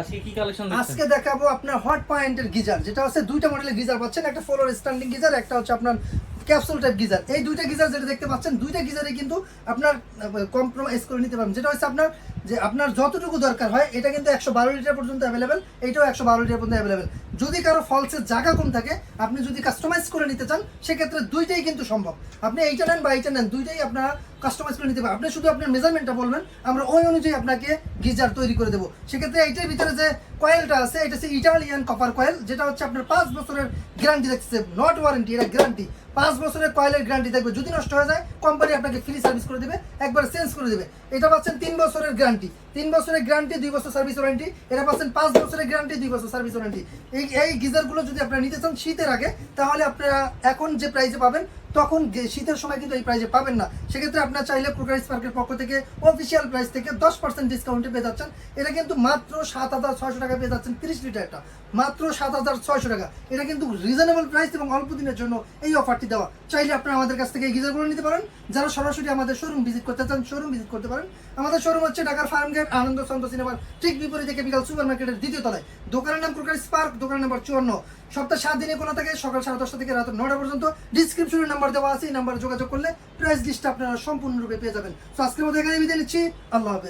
আজকে কি কালেকশন আজকে দেখাবো আপনার হট পয়েন্টের গিজার, যেটা হচ্ছে দুইটা মডেলের গিজার পাচ্ছেন, একটা ফ্লোর স্ট্যান্ডিং গিজার, একটা হচ্ছে আপনার ক্যাপসুল টাইপ গিজার। এই দুইটা গিজার যেটা দেখতে পাচ্ছেন, দুইটা গিজারে কিন্তু আপনার কম্প্রোমাইজ করে নিতে পারবেন। যেটা হচ্ছে আপনার, যে আপনার যতটুকু দরকার হয়, এটা কিন্তু একশো বারো লিটার পর্যন্ত অ্যাভেলেবেল এইটাও একশো বারো লিটার পর্যন্ত অ্যাভেলেবেল যদি কারও ফলসের জায়গা কম থাকে, আপনি যদি কাস্টমাইজ করে নিতে চান, সেক্ষেত্রে দুইটাই কিন্তু সম্ভব। আপনি এইটা নেন বা এইটা নেন, দুইটাই আপনারা কাস্টমাইজ করে নিতে পারেন। আপনি শুধু আপনার মেজারমেন্টটা বলবেন, আমরা ওই অনুযায়ী আপনাকে গিজার তৈরি করে দেবো। সেক্ষেত্রে এইটার ভিতরে যে কয়েলটা আছে, এটা হচ্ছে ইটালিয়ান কপার কয়েল যেটা হচ্ছে আপনার পাঁচ বছরের গ্যারান্টি দেখছে নট ওয়ারেন্টি এটা গ্যারান্টি পাঁচ বছরের কয়েলের গ্যারান্টি থাকবে। যদি নষ্ট হয়ে যায় কোম্পানি আপনাকে ফ্রি সার্ভিস করে দেবে, একবার চেঞ্জ করে দেবে। এটা পাচ্ছেন তিন বছরের গ্যারান্টি তিন বছরের গ্যারান্টি দুই বছর সার্ভিস ওয়ারেন্টি এটা পাচ্ছেন পাঁচ বছরের গ্যারান্টি দুই বছর সার্ভিস ওয়ারেন্টি এই এই গিজারগুলো যদি আপনারা নিতে চান শীতের আগে, তাহলে আপনারা এখন যে প্রাইসে পাবেন, তখন শীতের সময় কিন্তু এই প্রাইসে পাবেন না। সেক্ষেত্রে আপনার চাইলে ক্রোকারিস পার্কের পক্ষ থেকে অফিসিয়াল প্রাইস থেকে দশ পার্সেন্ট ডিসকাউন্টে পেয়ে যাচ্ছেন। এটা কিন্তু মাত্র সাত হাজার ছয়শো টাকা পেয়ে যাচ্ছেন তিরিশ লিটারটা মাত্র সাত হাজার ছয়শো টাকা। এটা কিন্তু রিজনেবল প্রাইস এবং অল্প দিনের জন্য এই অফারটি দেওয়া। চাইলে আপনারা আমাদের কাছ থেকে এই গিজারগুলো নিতে পারেন। যারা সরাসরি আমাদের শোরুম ভিজিট করতে চান শোরুম ভিজিট করতে পারেন। আমাদের শোরুম হচ্ছে ঢাকার ফার্ম গেট আনন্দ সন্ত সিনেমার ঠিক বিপরীতে কেমিক্যাল সুপার মার্কেটের দ্বিতীয় তলায়। দোকানের নাম ক্রোকারিস পার্ক দোকান নাম্বার চুয়ান্ন। সপ্তাহ সাত দিনে খোলা থাকে, সকাল সাড়ে দশটা থেকে রাত নটা পর্যন্ত। ডিসক্রিপশনের নাম্বার দেওয়া আছে, এই নাম্বারে যোগাযোগ করলে প্রাইস লিস্টটা আপনারা সম্পূর্ণরূপে পেয়ে যাবেন। তো আজকের মতো এখানে বিদায় নিচ্ছি। আল্লাহ হাফেজ।